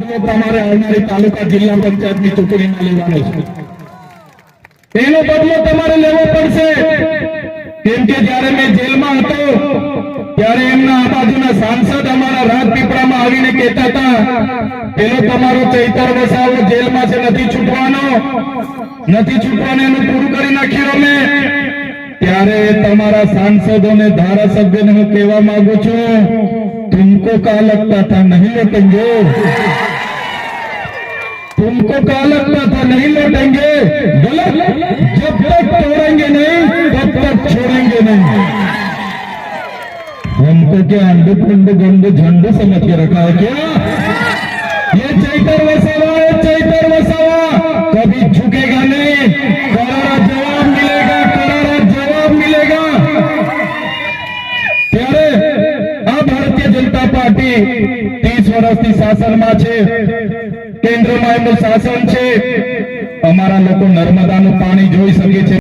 તમારે આવનારી તાલુકા જિલ્લા પંચાયતની ચૂંટણીમાં લેવાનો છે એનો બદલો તમારે લેવો પડશે કેમ કે જ્યારે મેં જેલમાં હતો ત્યારે એમના આ બાજુના સાંસદ અમારા રાજપીપળામાં આવીને કહેતા હતા પેલો તમારો ચૈતર વસાવો જેલમાં છે નથી છૂટવાનો નથી છૂટવાનો એનું પૂરું કરી નાખ્યું અમે ત્યારે તમારા સાંસદોને ધારાસભ્યોને હું કહેવા માંગુ છું तुमको क्या लगता था नहीं लौटेंगे तुमको क्या लगता था नहीं लौटेंगे गलत जब तक तोड़ेंगे नहीं तब तक छोड़ेंगे नहीं हमको क्या अंडे पुंड गंड झंड समझ के रखा है क्या ये चैतर वसावा है चैतर वसावा कभी झुकेगा नहीं करारा जवाब मिलेगा करारा जवाब मिलेगा ત્યારે આ ભારતીય જનતા પાર્ટી ત્રીસ વર્ષથી શાસનમાં છે કેન્દ્રમાં એમનું શાસન છે. અમારા લોકો નર્મદાનું પાણી જોઈ શકે છે.